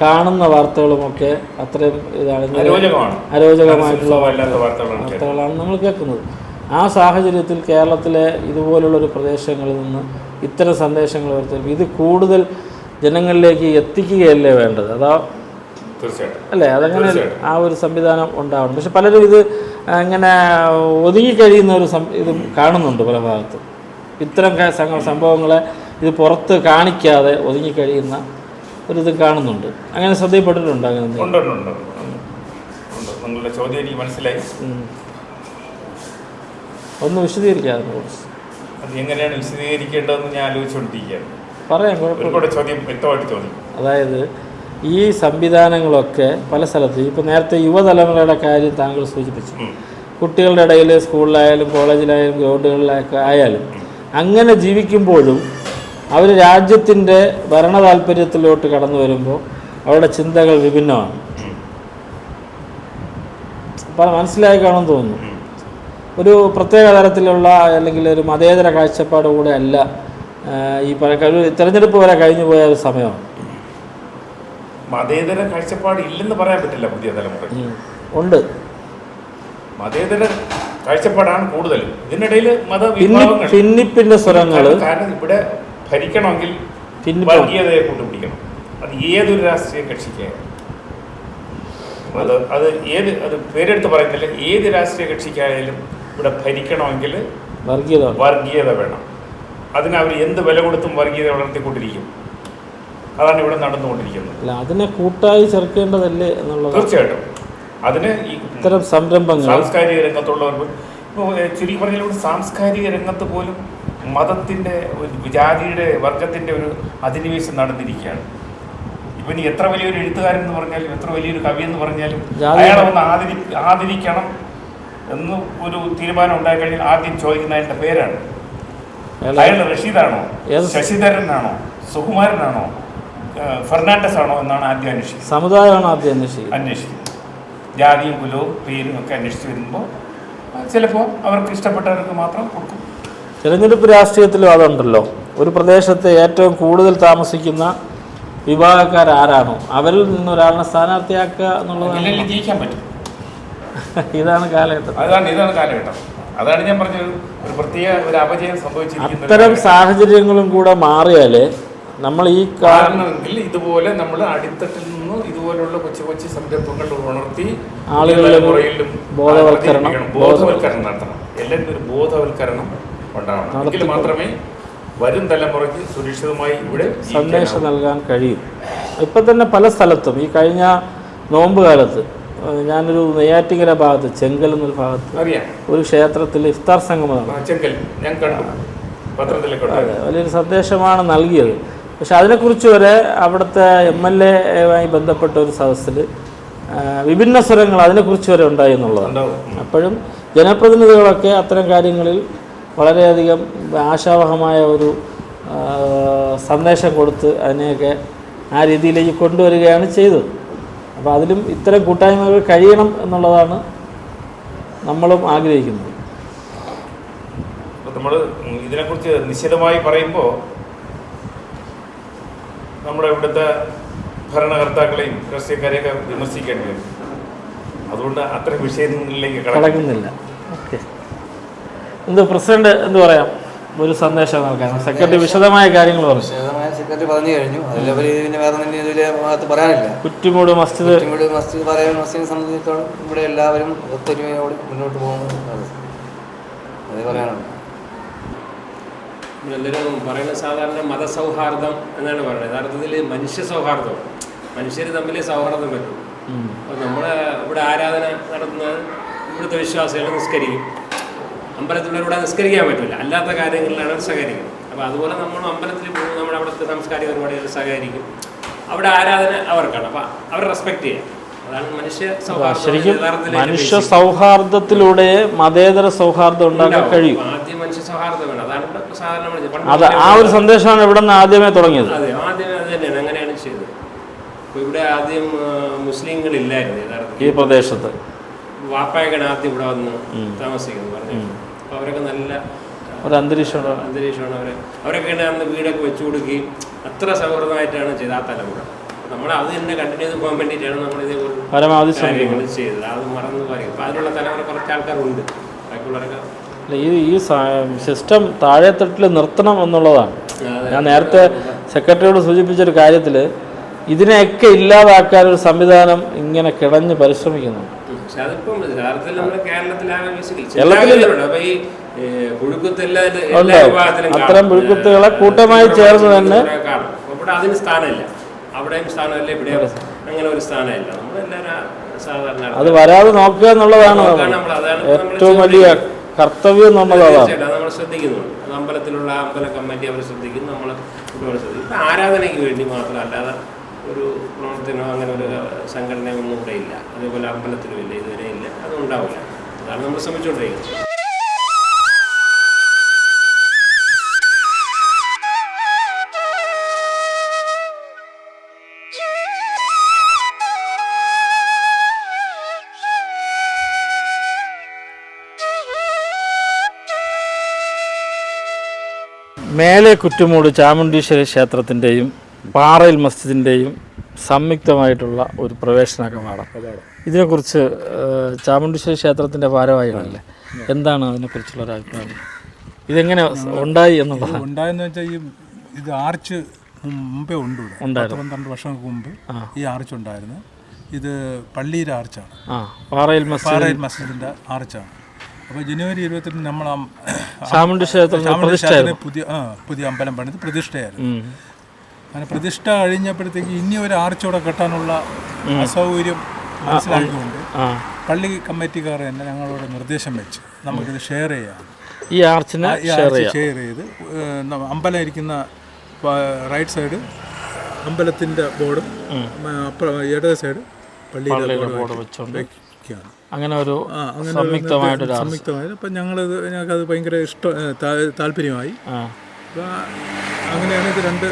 കാണുന്ന വാർത്തകളുമൊക്കെ അത്രയും ഇതാണ്. അരോചകമായിട്ടുള്ള വാർത്തകളാണ് നമ്മൾ കേൾക്കുന്നത്. ആ സാഹചര്യത്തിൽ കേരളത്തിലെ ഇതുപോലുള്ളൊരു പ്രദേശങ്ങളിൽ നിന്ന് ഇത്തരം സന്ദേശങ്ങൾ വരുത്തും ഇത് കൂടുതൽ ജനങ്ങളിലേക്ക് എത്തിക്കുകയല്ലേ വേണ്ടത്? അതാ തീർച്ചയായിട്ടും. അല്ലേ? അതങ്ങനെ ആ ഒരു സംവിധാനം ഉണ്ടാവണം. പക്ഷെ പലരും ഇത് ഇങ്ങനെ ഒതുങ്ങി കഴിയുന്ന ഒരു ഇത് കാണുന്നുണ്ട് പല ഭാഗത്തും. ഇത്തരം സംഭവങ്ങളെ ഇത് പുറത്ത് കാണിക്കാതെ ഒതുങ്ങി കഴിയുന്ന ഒരു ഇത് കാണുന്നുണ്ട്. അങ്ങനെ ശ്രദ്ധയിൽപ്പെട്ടിട്ടുണ്ട് അങ്ങനെ ഉണ്ട് ഉണ്ട് നിങ്ങളുടെ ചോദ്യം എനിക്ക് മനസ്സിലായി. ഒന്ന് വിശദീകരിക്കാതെ അത് എങ്ങനെയാണ് വിശദീകരിക്കേണ്ടതെന്ന് ഞാൻ ആലോചിച്ചുകൊണ്ടിരിക്കുകയാണ്. പറയാം കുഴപ്പമില്ല. ചോദ്യം വ്യക്തമായിട്ട് ചോദ്യം. അതായത് ഈ സംവിധാനങ്ങളൊക്കെ പല സ്ഥലത്തും ഇപ്പോൾ നേരത്തെ യുവതലമുറയുടെ കാര്യം താങ്കൾ സൂചിപ്പിച്ചു. കുട്ടികളുടെ ഇടയിൽ സ്കൂളിലായാലും കോളേജിലായാലും ഗ്രൗണ്ടുകളിലൊക്കെ ആയാലും അങ്ങനെ ജീവിക്കുമ്പോഴും അവർ രാജ്യത്തിന്റെ ഭരണ താല്പര്യത്തിലോട്ട് കടന്നു വരുമ്പോൾ അവരുടെ ചിന്തകൾ വിഭിന്നമാണ്. അപ്പം മനസ്സിലായി കാണുമെന്ന് തോന്നുന്നു. ഒരു പ്രത്യേക തരത്തിലുള്ള അല്ലെങ്കിൽ ഒരു മതേതര കാഴ്ചപ്പാട് കൂടെ അല്ല ഈ തിരഞ്ഞെടുപ്പ് വരെ കഴിഞ്ഞു പോയ ഒരു സമയമാണ്. മതേതര കാഴ്ചപ്പാട് ഇല്ലെന്ന് പറയാൻ പറ്റില്ല പുതിയ തലമുറ ഉണ്ട്. മതേതര കാഴ്ചപ്പാടാണ് കൂടുതലും ഇതിനിടയിൽ മത ഭിന്നിപ്പിന്റെ സ്വരങ്ങൾ കാരണം- ഇവിടെ ഭരിക്കണമെങ്കിൽ വർഗീയതയെ കൂട്ടുപിടിക്കണം. അത് ഏതൊരു രാഷ്ട്രീയ കക്ഷിക്ക്? അത് അത് ഏത് അത് പേരെടുത്ത് പറയുന്നില്ല ഏത് രാഷ്ട്രീയ കക്ഷിക്കായാലും ഇവിടെ ഭരിക്കണമെങ്കിൽ വർഗീയത വർഗീയത വേണം. അതിന് അവർ എന്ത് വില കൊടുത്തും വർഗീയത വളർത്തിക്കൊണ്ടിരിക്കും. അതാണ് ഇവിടെ നടന്നുകൊണ്ടിരിക്കുന്നത്. അല്ല അതിനെ കൂട്ടായി ചേർക്കേണ്ടതല്ലേ എന്നുള്ളത്? തീർച്ചയായിട്ടും. അതിന് ഈ ഇത്തരം സംരംഭങ്ങൾ സാംസ്കാരിക രംഗത്തുള്ളവർ ഇപ്പോൾ ചുരുക്കി പറഞ്ഞാൽ സാംസ്കാരിക രംഗത്ത് പോലും മതത്തിന്റെ ഒരു ജാതിയുടെ വർഗത്തിന്റെ ഒരു അധിനിവേശം നടന്നിരിക്കുകയാണ്. ഇപ്പം എത്ര വലിയൊരു എഴുത്തുകാരൻ എന്ന് പറഞ്ഞാലും എത്ര വലിയൊരു കവി എന്ന് പറഞ്ഞാലും അയാളെ ഒന്ന് ആദരി ആദരിക്കണം എന്ന് ഒരു തീരുമാനം ഉണ്ടായി കഴിഞ്ഞാൽ ആദ്യം ചോദിക്കുന്ന അയാളുടെ പേരാണ്. അയാൾ റഷീദാണോ? ശശിധരനാണോ? സുകുമാരനാണോ? ഫെർണാണ്ടസ് ആണോ എന്നാണ് ആദ്യം അന്വേഷിക്കുന്നത്. സമുദായമാണ് ആദ്യം അന്വേഷിക്കുന്നത്. അന്വേഷിക്കും ജാതിയും കുലവും പേരും ഒക്കെ അന്വേഷിച്ച് വരുമ്പോൾ ചിലപ്പോൾ അവർക്ക് ഇഷ്ടപ്പെട്ടവർക്ക് മാത്രം കൊടുക്കും. തിരഞ്ഞെടുപ്പ് രാഷ്ട്രീയത്തിലും അതുണ്ടല്ലോ. ഒരു പ്രദേശത്തെ ഏറ്റവും കൂടുതൽ താമസിക്കുന്ന വിഭാഗക്കാർ ആരാണോ അവരിൽ നിന്ന് ഒരാളിനെ സ്ഥാനാർത്ഥിയാക്കുക എന്നുള്ളതാണ് ജയിക്കാൻ പറ്റും. ഇതാണ് കാലഘട്ടം. അതാണ് ഇതാണ് കാലഘട്ടം. അതാണ് ഞാൻ പറഞ്ഞത്. ഒരു പ്രത്യേക ഒരു അപജയം സംഭവിച്ചിരിക്കുന്നത് അത്തരം. സാഹചര്യങ്ങളും കൂടെ മാറിയാൽ നമ്മൾ ഈ കാരണം കാരണമെങ്കിൽ ഇതുപോലെ നമ്മൾ അടിത്തട്ടിൽ നിന്ന് ഇതുപോലുള്ള കൊച്ചു കൊച്ചു സംരംഭങ്ങൾ ഉണർത്തി ആളുകളുടെ മുറയിലും ബോധവൽക്കരണം. ബോധവൽക്കരണം നടത്തണം. എല്ലാവരും ഒരു ബോധവൽക്കരണം ഉണ്ടാവണം. എങ്കിൽ മാത്രമേ വരും തലമുറയ്ക്ക് സുരക്ഷിതമായി ഇവിടെ സന്ദേശം നൽകാൻ കഴിയും. ഇപ്പം തന്നെ പല സ്ഥലത്തും ഈ കഴിഞ്ഞ നോമ്പ് കാലത്ത് ഞാനൊരു നെയ്യാറ്റിങ്കര ഭാഗത്ത് ചെങ്കൽ എന്നൊരു ഭാഗത്ത് ഒരു ക്ഷേത്രത്തിൽ ഇഫ്താർ സംഗമം ചെങ്കൽ. ഞാൻ കണ്ടു. പത്രത്തിലൊക്കെ. വലിയൊരു സന്ദേശമാണ് നൽകിയത്. പക്ഷെ അതിനെക്കുറിച്ച് വരെ അവിടുത്തെ എം എൽ എയുമായി ബന്ധപ്പെട്ട ഒരു സദസ്സിൽ വിഭിന്ന സ്വരങ്ങൾ അതിനെക്കുറിച്ച് വരെ ഉണ്ടായി എന്നുള്ളതാണ്. അപ്പോഴും ജനപ്രതിനിധികളൊക്കെ അത്തരം കാര്യങ്ങളിൽ വളരെയധികം ആശാവഹമായ ഒരു സന്ദേശം കൊടുത്ത് അതിനെയൊക്കെ ആ രീതിയിലേക്ക് കൊണ്ടുവരികയാണ് ചെയ്തത്. അപ്പോൾ അതിലും ഇത്തരം കൂട്ടായ്മകൾ കഴിയണം എന്നുള്ളതാണ് നമ്മളും ആഗ്രഹിക്കുന്നത്. നമ്മൾ ഇതിനെക്കുറിച്ച് നിശ്ചിതമായി പറയുമ്പോൾ നമ്മുടെ ഇവിടുത്തെ ഭരണകർത്താക്കളെയും രാഷ്ട്രീയക്കാരെയൊക്കെ വിമർശിക്കേണ്ടി വരും. അതുകൊണ്ട് അത്തരം വിഷയങ്ങളിലേക്ക് കടക്കും. കടക്കുന്നില്ല. ഓക്കെ. എന്ത് പ്രസിഡന്റ് എന്ത് പറയാം? ഒരു സന്ദേശം നൽകാൻ. സെക്രട്ടറി വിശദമായ കാര്യങ്ങൾ പറഞ്ഞു. വിശദമായ സെക്രട്ടറി പറഞ്ഞു കഴിഞ്ഞു. അതിലവർ പിന്നെ വേറെ തന്നെ ഇതിലെ ഭാഗത്ത് പറയാനില്ല. കുറ്റിമൂട് മസ്ജിദ്. കുറ്റിമൂട് മസ്ജിദ് പറയാൻ മസ്ജിദിനെ സംബന്ധിച്ചിടത്തോളം ഇവിടെ എല്ലാവരും ഒത്തൊരുമയോട് മുന്നോട്ട് പോകുന്നു. അതേ പറയാനുള്ളൂ. എല്ലാവരും പറയുന്ന സാധാരണ മതസൗഹാർദ്ദം എന്നാണ് പറയുന്നത്. യഥാർത്ഥത്തിൽ മനുഷ്യ സൗഹാർദ്ദം. മനുഷ്യർ തമ്മിൽ സൗഹാർദ്ദം വരും അപ്പോൾ നമ്മൾ ഇവിടെ ആരാധന നടത്തുന്നത് ഇവിടുത്തെ വിശ്വാസികൾ നിസ്കരിക്കും. അമ്പലത്തിലൂടെ നിസ്കരിക്കാൻ പറ്റില്ല അല്ലാത്ത കാര്യങ്ങളിലാണ് സഹകരിക്കുന്നത് അപ്പോൾ അതുപോലെ നമ്മൾ അമ്പലത്തിൽ പോകും. നമ്മുടെ അവിടുത്തെ സാംസ്കാരിക പരിപാടികൾ സഹകരിക്കും. അവിടെ ആരാധന അവർക്കാണ്. അപ്പോൾ അവർ റെസ്പെക്ട് ചെയ്യാം. അതാണ് മനുഷ്യ സൗഹാർദ്ദം ശരിക്കും മനുഷ്യ സൗഹാർദ്ദത്തിലൂടെ മതേതര സൗഹാർദ്ദം ഉണ്ടാക്കാൻ. കഴിയും. ആദ്യം മനുഷ്യ സൗഹാർദ്ദം വേണം. അതാണ് അത് ആ ഒരു സന്ദേശമാണ് ഇവിടെ നിന്ന് ആദ്യമേ തുടങ്ങിയത്. അതെ ആദ്യം അത് തന്നെയാണ് അങ്ങനെയാണ് ചെയ്തത്. അപ്പോൾ ഇവിടെ ആദ്യം മുസ്ലിങ്ങൾ ഇല്ലായിരുന്നു ഈ പ്രദേശത്ത്. വാപ്പായൊക്കെയാണ് ആദ്യം ഇവിടെ വന്ന്. താമസിക്കുന്നത് പറഞ്ഞു അപ്പോൾ അവരൊക്കെ നല്ല ഒരു അന്തരീക്ഷമാണ് അന്തരീക്ഷമാണ് അവരെ. അവരൊക്കെ അന്ന് വീടൊക്കെ വെച്ചു കൊടുക്കുകയും അത്ര സൗഹൃദമായിട്ടാണ് ചെയ്ത ആ തലമുറ. നമ്മൾ അത് തന്നെ കണ്ടിന്യൂ ചെയ്ത് പോകാൻ വേണ്ടിയിട്ടാണ് നമ്മൾ ഇതേപോലെ കാര്യങ്ങൾ ചെയ്തത്. അത് മറന്നു പറയും അപ്പോൾ അതിനുള്ള തലമുറ കുറച്ച് ആൾക്കാരുണ്ട്. ബാക്കിയുള്ളവരൊക്കെ അല്ല, ഈ ഈ സിസ്റ്റം താഴെത്തട്ടിൽ നിർത്തണം എന്നുള്ളതാണ്. ഞാൻ നേരത്തെ സെക്രട്ടറിയോട് സൂചിപ്പിച്ചൊരു കാര്യത്തിൽ ഇതിനെയൊക്കെ ഇല്ലാതാക്കാൻ ഒരു സംവിധാനം ഇങ്ങനെ കിടഞ്ഞ് പരിശ്രമിക്കുന്നു. അത്തരം പുഴുക്കുത്തുകളെ കൂട്ടമായി ചേർന്ന് തന്നെ അതിന് സ്ഥാനമില്ല. അവിടെയും സ്ഥാനമില്ല ഇവിടെയും അങ്ങനെ ഒരു സ്ഥാനമില്ല. നമ്മളെല്ലാവരും അത് വരാതെ നോക്കുക എന്നുള്ളതാണ് ഏറ്റവും വലിയ കർത്തവ്യം എന്നുള്ളത് നമ്മൾ ശ്രദ്ധിക്കുന്നു. അമ്പലത്തിലുള്ള അമ്പല കമ്മിറ്റി അവർ ശ്രദ്ധിക്കുന്നു. നമ്മൾ ശ്രദ്ധിക്കും ആരാധനയ്ക്ക് വേണ്ടി മാത്രം അല്ലാതെ ഒരു പ്രവർത്തനോ അങ്ങനെ ഒരു സംഘടനയോ ഒന്നും ഇവിടെ ഇല്ല. അതേപോലെ അമ്പലത്തിലും ഇല്ല. ഇതുവരെ ഇല്ല. അതുണ്ടാവില്ല അതാണ് നമ്മൾ ശ്രമിച്ചുകൊണ്ടിരിക്കുന്നത്. മേലെ കുറ്റുമൂട് ചാമുണ്ടീശ്വരി ക്ഷേത്രത്തിന്റെയും പാറയിൽ മസ്ജിദിന്റെയും സംയുക്തമായിട്ടുള്ള ഒരു പ്രവേശന കവാടം ഇതിനെക്കുറിച്ച് ചാമുണ്ടീശ്വര ക്ഷേത്രത്തിന്റെ ഭാരവാഹികളല്ലേ? എന്താണ് അതിനെക്കുറിച്ചുള്ള ഒരു അഭിപ്രായം? ഇതെങ്ങനെ ഉണ്ടായി എന്നുള്ളത് ഉണ്ടായെന്ന് വെച്ചാൽ ഈ ഇത് ആർച്ച് മുമ്പേ ഉണ്ട് ഉണ്ടായിരുന്നു. പന്ത്രണ്ട് വർഷങ്ങൾക്ക് മുമ്പ് ഈ ആർച്ച് ഉണ്ടായിരുന്നു. ഇത് പള്ളിയിലെ ആർച്ചാണ്. പാറയിൽ മസ്ജിദിന്റെ ആർച്ചാണ്. അപ്പോൾ ജനുവരി ഇരുപത്തെട്ടിന് നമ്മൾ ചാമുണ്ഡി ക്ഷേത്രത്തിൽ പുതിയ ആ പുതിയ അമ്പലം പണിത് പ്രതിഷ്ഠയായിരുന്നു. അങ്ങനെ പ്രതിഷ്ഠ കഴിഞ്ഞപ്പോഴത്തേക്ക് ഇനി ഒരു ആർച്ചോടെ കെട്ടാനുള്ള അസൗകര്യം മനസ്സിലാക്കിക്കൊണ്ട് പള്ളി കമ്മിറ്റിക്കാർ തന്നെ ഞങ്ങളോട് നിർദ്ദേശം വെച്ച്. നമുക്കിത് ഷെയർ ചെയ്യാം. ഈ ആർച്ചിനെ ഷെയർ ചെയ്ത് അമ്പലം ഇരിക്കുന്ന റൈറ്റ് സൈഡ് അമ്പലത്തിന്റെ ബോർഡും ഇടത് സൈഡ് പള്ളിയുടെ പള്ളിയുടെ ബോർഡ് വെച്ചുകൊണ്ട് വയ്ക്കുകയാണ് അങ്ങനെ ഒരു സംയുക്തമായിട്ടൊരു സംയുക്തമായത് അപ്പം ഞങ്ങളത് ഞങ്ങൾക്കത് ഭയങ്കര ഇഷ്ടം താല്പര്യമായി. അങ്ങനെയാണ് ഇത് രണ്ട്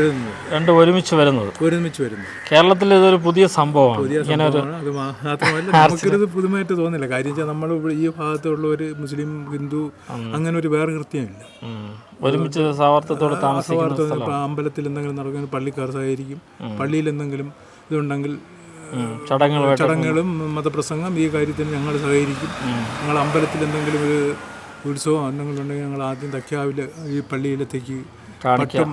എഴുതുന്നത്. രണ്ട് ഒരുമിച്ച് വരുന്നത്. ഒരുമിച്ച് വരുന്നത്. കേരളത്തിൽ ഇതൊരു പുതിയ സംഭവമാണ്. പുതിയ സംഭവമാണ്. അത് മാത്രമല്ല നമുക്കിത് പുതുമായിട്ട് തോന്നില്ല കാര്യം വെച്ചാൽ നമ്മൾ ഈ ഭാഗത്തുള്ള ഒരു മുസ്ലിം ഹിന്ദു അങ്ങനെ ഒരു വേറെ കൃത്യമില്ല. ഒരുമിച്ച് സൗഹാർദ്ദത്തോടെ താമസിക്കുന്ന അമ്പലത്തിൽ എന്തെങ്കിലും നടക്കുന്ന പള്ളിക്കാർ സഹകരിക്കും. പള്ളിയിൽ എന്തെങ്കിലും ഇതുണ്ടെങ്കിൽ ചടങ്ങുകളും മതപ്രസംഗം ഈ കാര്യത്തിന് ഞങ്ങൾ സഹകരിക്കും. ഞങ്ങൾ അമ്പലത്തിൽ എന്തെങ്കിലും ഒരു ഉത്സവം എന്തെങ്കിലും ഉണ്ടെങ്കിൽ ഞങ്ങൾ ആദ്യം തക്കാവിൽ ഈ പള്ളിയിലത്തേക്ക് പട്ടം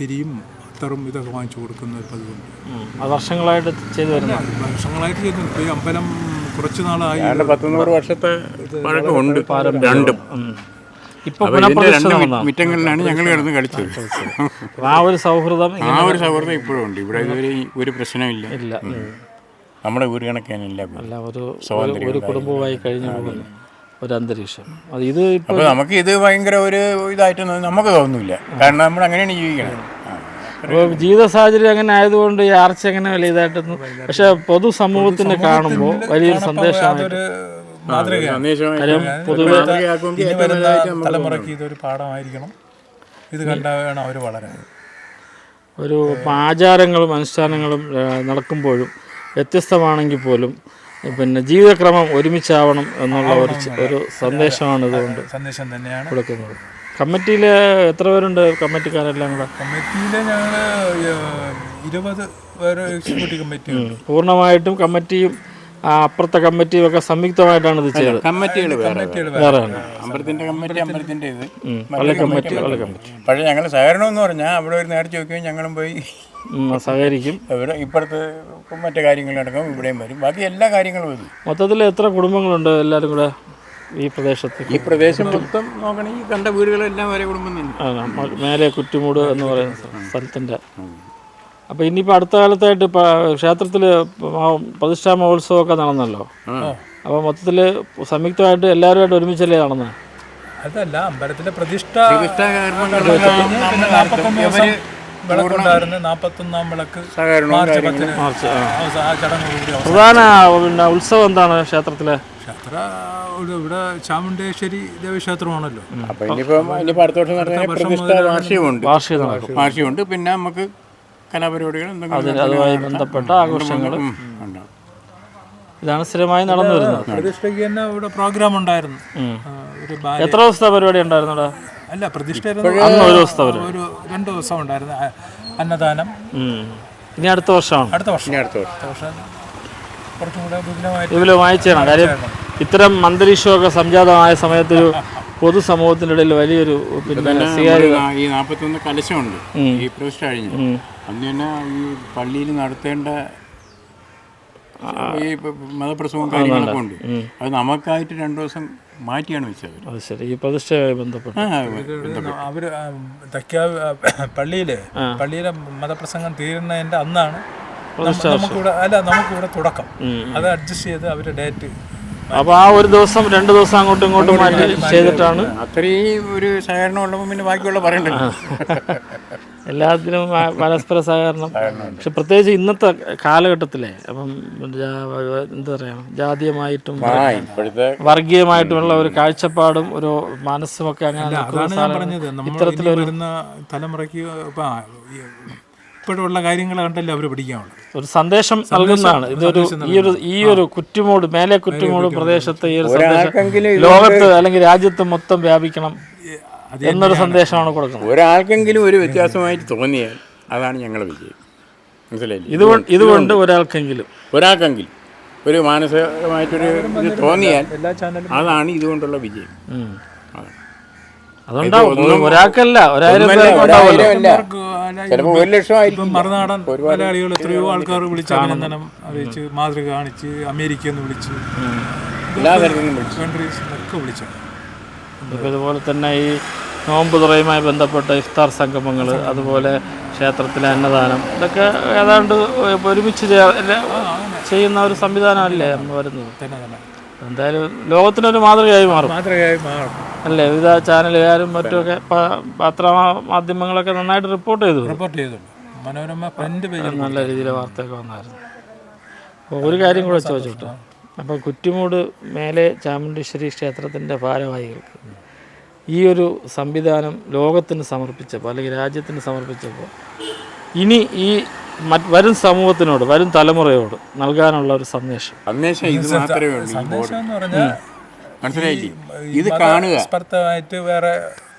തിരിയും അത്തറും ഇതൊക്കെ വാങ്ങിച്ചു കൊടുക്കുന്ന ഒരു പതിവുണ്ട്. വർഷങ്ങളായിട്ട് ചെയ്തു വരുന്ന വർഷങ്ങളായിട്ട് ചെയ്തു. ഈ അമ്പലം കുറച്ച് നാളായി. പത്തൊന്നൂറ് വർഷത്തെ പഴക്കമുണ്ട്. രണ്ടും. മുറ്റങ്ങളിലാണ് ഞങ്ങൾ കിടന്ന് കളിച്ചത്. ആ ഒരു സൗഹൃദം ആ ഒരു സൗഹൃദം ഇപ്പോഴും ഉണ്ട്. ഇവിടെ ഇതുവരെ ഒരു പ്രശ്നമില്ല ഇല്ല. നമ്മുടെ വീട് കണക്കാനില്ല അല്ല ഒരു കുടുംബമായി കഴിഞ്ഞു പോകുന്നു ഒരു അന്തരീക്ഷം. അത് ഇത് ഇപ്പൊ നമുക്ക് ഇത് ഭയങ്കര ഒരു ഇതായിട്ട് നമുക്ക് തോന്നുന്നില്ല. കാരണം നമ്മൾ അങ്ങനെയാണ് ജീവിക്കുന്നത്. അപ്പോൾ ജീവിത സാഹചര്യം അങ്ങനെ ആയതുകൊണ്ട് ഈ ആർച്ച അങ്ങനെ വലിയ ഇതായിട്ടൊന്നും പക്ഷെ പൊതുസമൂഹത്തിന് കാണുമ്പോൾ വലിയൊരു അതൊരു മാതൃകയാണ്. തലമുറയ്ക്ക് ഇതൊരു പാഠമായിരിക്കണം. ഇത് കണ്ട വേണം അവർ വളരാൻ. ഒരു ആചാരങ്ങളും അനുഷ്ഠാനങ്ങളും നടക്കുമ്പോഴും വ്യത്യസ്തമാണെങ്കിൽ പോലും പിന്നെ ജീവിതക്രമം ഒരുമിച്ചാവണം എന്നുള്ള ഒരു ഒരു സന്ദേശമാണ് ഇതുകൊണ്ട് സന്ദേശം തന്നെയാണ്. കൊടുക്കുന്നത്. കമ്മിറ്റിയിൽ എത്ര പേരുണ്ട്? കമ്മിറ്റിക്കാരെല്ലാം കൂടെ? കമ്മിറ്റിയിൽ ഞങ്ങൾ ഇരുപത് പേര് എക്സിക്യൂട്ടീവ് കമ്മിറ്റി ഉണ്ട്. പൂർണമായിട്ടും കമ്മിറ്റിയും അപ്പുറത്തെ കമ്മിറ്റിയും ഒക്കെ സംയുക്തമായിട്ടാണ് ഇത് ചെയ്തത്. കമ്മിറ്റികൾ വേറെ അമ്പലത്തിന്റെ കമ്മിറ്റി അമ്പലത്തിന്റെ ഇത്. പള്ളി കമ്മിറ്റി. പള്ളി കമ്മിറ്റി. പക്ഷേ ഞങ്ങൾ സഹകരണം എന്ന് പറഞ്ഞാൽ അവിടെ ഒരു നേരെ ചോദിക്കുകയും ഞങ്ങളും പോയി. സഹകരിക്കും. ഇവിടെ ഇപ്പുറത്ത് മറ്റു കാര്യങ്ങൾ നടക്കും ഇവിടെയും വരും. ബാക്കി എല്ലാ കാര്യങ്ങളും വരും. മൊത്തത്തിൽ എത്ര കുടുംബങ്ങളുണ്ട് എല്ലാവരും കൂടെ ഈ പ്രദേശത്ത്? ഈ പ്രദേശം മൊത്തം നോക്കണമെങ്കിൽ കണ്ട വീടുകളെല്ലാം വരെ കുടുംബം തന്നെ. മേലെ കുറ്റിമൂട് എന്ന് പറയുന്ന സ്ഥലത്തിന്റെ സ്ഥലത്തിന്റെ അപ്പോൾ ഇനിയിപ്പോൾ അടുത്ത കാലത്തായിട്ട് ഇപ്പോൾ ക്ഷേത്രത്തിൽ പ്രതിഷ്ഠാ മഹോത്സവമൊക്കെ നടന്നല്ലോ. അപ്പോൾ മൊത്തത്തിൽ സംയുക്തമായിട്ട് എല്ലാവരുമായിട്ട് ഒരുമിച്ചല്ലേ നടന്നത് അതല്ല അമ്പലത്തിലെ പ്രതിഷ്ഠ വിളക്കുണ്ടായിരുന്നു. നാൽപ്പത്തൊന്നാം വിളക്ക് മാർച്ച് പത്തിന് മാർച്ച് ആ. ചടങ്ങ് പ്രധാന പിന്നെ ഉത്സവം എന്താണ് ക്ഷേത്രത്തിലെ? ക്ഷേത്ര ഇവിടെ ചാമുണ്ടേശ്വരി ദേവീക്ഷേത്രമാണല്ലോ. അപ്പൊ ഇനിയിപ്പം ഇനിയിപ്പോൾ അടുത്ത വർഷം നടക്കുന്ന പ്രതിഷ്ഠാ വാർഷികമുണ്ട്. വാർഷികമുണ്ട്. പിന്നെ നമുക്ക് കലാപരിപാടികൾ എന്തെങ്കിലും അതുമായി ബന്ധപ്പെട്ട ആഘോഷങ്ങൾ ഉണ്ട്. ഇതാണ് സ്ഥിരമായി നടന്നു വരുന്നത് പ്രതിഷ്ഠയ്ക്ക് തന്നെ ഇവിടെ പ്രോഗ്രാം ഉണ്ടായിരുന്നു. എത്ര ദിവസത്തെ പരിപാടി ഉണ്ടായിരുന്നു അല്ല പ്രതിഷ്ഠ അന്ന് ഒരു രണ്ട് ദിവസം ഉണ്ടായിരുന്നു. അന്നദാനം. ഇനി അടുത്ത വർഷമാണ്. അടുത്ത വർഷം. ഇനി അടുത്ത വർഷം. അടുത്ത വർഷം കുറച്ചും കൂടെ വിപുലമായി വിപുലമായി ചെയ്യണം. കാര്യം ഇത്തരം അന്തരീക്ഷമൊക്കെ സംജാതമായ സമയത്തൊരു പൊതുസമൂഹത്തിന്റെ ഇടയിൽ വലിയൊരു പിന്നെ ഈ നാൽപ്പത്തൊന്ന് കലശമുണ്ട്. ഈ പ്രതിഷ്ഠ കഴിഞ്ഞു. അന്ന് തന്നെ ഈ പള്ളിയിൽ നടത്തേണ്ട ഈ മതപ്രസവം കാര്യങ്ങളൊക്കെ ഉണ്ട്. അത് നമുക്കായിട്ട് രണ്ടു ദിവസം മാറ്റിയാണ് വെച്ചത്. അത് ശരി. ഈ പ്രതിഷ്ഠയുമായി ബന്ധപ്പെട്ട്. അവർ തക്കാവ് പള്ളിയിലെ പള്ളിയിലെ മതപ്രസംഗം തീരുന്നതിന്റെ അന്നാണ് നമുക്കിവിടെ അല്ല നമുക്കിവിടെ തുടക്കം. അത് അഡ്ജസ്റ്റ് ചെയ്ത് അവർ ഡേറ്റ് അപ്പോൾ ആ ഒരു ദിവസം രണ്ട് ദിവസം അങ്ങോട്ടും ഇങ്ങോട്ടും മാറ്റി ചെയ്തിട്ടാണ്. അത്രയും ഒരു സഹകരണം ഉള്ളപ്പോൾ പിന്നെ ബാക്കിയുള്ള പറയണ്ടല്ലോ. എല്ലാത്തിനും പരസ്പര സഹകരണം. പക്ഷെ പ്രത്യേകിച്ച് ഇന്നത്തെ കാലഘട്ടത്തിലെ അപ്പം എന്താ പറയുക ജാതീയമായിട്ടും വർഗീയമായിട്ടുമുള്ള ഒരു കാഴ്ചപ്പാടും ഒരു മനസ്സുമൊക്കെ അങ്ങനെ ഞാൻ പറഞ്ഞത്. നമ്മൾ ഇനി ഇത്തരത്തിലൊരു തലമുറയ്ക്ക് ഇപ്പം ഇപ്പോഴുള്ള കാര്യങ്ങൾ കണ്ടല്ലോ അവർ പഠിക്കാനുള്ളത് ഒരു സന്ദേശം നൽകുന്നതാണ്. ഇതൊരു ഈ ഒരു ഈ ഒരു കുറ്റിമൂട് മേലെ കുറ്റിമൂട് പ്രദേശത്ത് ഈ ഒരു സന്ദേശം ലോകത്ത് അല്ലെങ്കിൽ രാജ്യത്ത് മൊത്തം വ്യാപിക്കണം എന്നൊരു സന്ദേശമാണ് കൊടുക്കുന്നത്. ഒരാൾക്കെങ്കിലും ഒരു വ്യത്യാസമായിട്ട് തോന്നിയാൽ അതാണ് ഞങ്ങളുടെ വിജയം. മനസ്സിലായില്ലേ? ഇതുകൊണ്ട് ഇതുകൊണ്ട് ഒരാൾക്കെങ്കിലും. ഒരാൾക്കെങ്കിലും ഒരു മാനസികമായിട്ടൊരു തോന്നിയാൽ അതാണ് ഇതുകൊണ്ടുള്ള വിജയം. അതുണ്ടാവും ഒന്നും- ഒരാൾക്കല്ല. ഒരായിരം ചിലപ്പോൾ ഒരു ലക്ഷം ആയിരിക്കും. മറുനാടൻ മലയാളികൾ എത്രയോ ആൾക്കാർ വിളിച്ച് അഭിനന്ദനം അറിയിച്ച് മാതൃക കാണിച്ച് അമേരിക്ക എന്ന് വിളിച്ച് എല്ലാ തരത്തിൽ നിന്നും വിളിച്ചു ഇതുപോലെ തന്നെ ഈ നോമ്പ് തുറയുമായി ബന്ധപ്പെട്ട ഇഫ്താർ സംഗമങ്ങൾ അതുപോലെ ക്ഷേത്രത്തിലെ അന്നദാനം ഇതൊക്കെ ഏതാണ്ട് ഒരുമിച്ച് ചെയ്യുന്ന ഒരു സംവിധാനമല്ലേ നമ്മൾ വരുന്നത്? തന്നെ തന്നെ. എന്തായാലും ലോകത്തിനൊരു മാതൃകയായി മാറും. മാതൃകയായി മാറും. അല്ലേ? വിവിധ ചാനലുകാരും മറ്റുമൊക്കെ പത്ര മാധ്യമങ്ങളൊക്കെ നന്നായിട്ട് റിപ്പോർട്ട് ചെയ്തു. റിപ്പോർട്ട് ചെയ്തിട്ടുണ്ട്. മനോരമ ഫ്രണ്ട് പേജിൽ നല്ല രീതിയിൽ വാർത്തയൊക്കെ വന്നായിരുന്നു. അപ്പോൾ ഒരു കാര്യം കൂടെ ചോദിച്ചോട്ടെ? അപ്പോൾ കുറ്റിമൂട് മേലെ ചാമുണ്ടേശ്വരി ക്ഷേത്രത്തിന്റെ ഭാരവാഹികൾക്ക് ഈ ഒരു സംവിധാനം ലോകത്തിന് സമർപ്പിച്ചപ്പോൾ അല്ലെങ്കിൽ രാജ്യത്തിന് സമർപ്പിച്ചപ്പോൾ ഇനി ഈ വരും സമൂഹത്തിനോട് വരും തലമുറയോട് നൽകാനുള്ള ഒരു സന്ദേശം. സന്ദേശം ഇത് മാത്രമേ ഉള്ളൂ ഈ എന്ന് പറഞ്ഞാൽ മനസ്സിലായില്ലേ? ഇത് കാണുക. സ്പർദ്ധമായിട്ട് വേറെ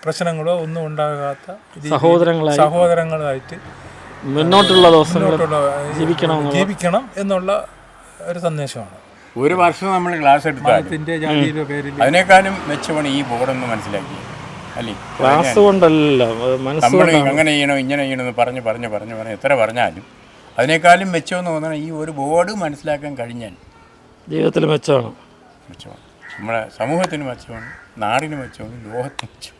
പ്രശ്നങ്ങളോ ഒന്നും ഉണ്ടാകാത്ത സഹോദരങ്ങളായി സഹോദരങ്ങളായിട്ട് മുന്നോട്ടുള്ള ദിവസങ്ങളിൽ ജീവിക്കണം ജീവിക്കണം എന്നുള്ള ഒരു സന്ദേശമാണ്. ഒരു വർഷം നമ്മൾ ക്ലാസ് എടുത്താൽ അതിനേക്കാളും മെച്ചമാണ് ഈ ബോർഡൊന്ന് മനസ്സിലാക്കി. അല്ലേ? ക്ലാസ് കൊണ്ടല്ല നമ്മൾ അങ്ങനെ ചെയ്യണം ഇങ്ങനെ ചെയ്യണമെന്ന് പറഞ്ഞ് പറഞ്ഞ് പറഞ്ഞ് പറഞ്ഞ് എത്ര പറഞ്ഞാലും അതിനേക്കാളും മെച്ചമെന്ന് തോന്നണം ഈ ഒരു ബോർഡ് മനസ്സിലാക്കാൻ കഴിഞ്ഞാൽ ജീവിതത്തിൽ മെച്ചമാണ്. മെച്ചമാണ്. നമ്മുടെ സമൂഹത്തിന് മെച്ചമാണ് നാടിന് മെച്ചമാണ് ലോകത്തിന് മെച്ചമാണ്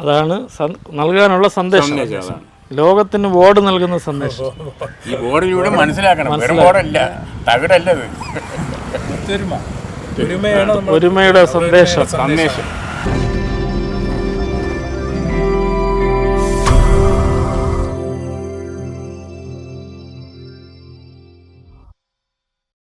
അതാണ് നൽകാനുള്ള സന്ദേശം. ലോകത്തിന് ബോർഡ് നൽകുന്ന സന്ദേശം. ഈ ബോർഡിലൂടെ മനസ്സിലാക്കണം. വെറും ബോർഡല്ല തകിടല്ല ഇത് ഒരുമയാണ് ഒരുമയുടെ സന്ദേശം. സന്ദേശം.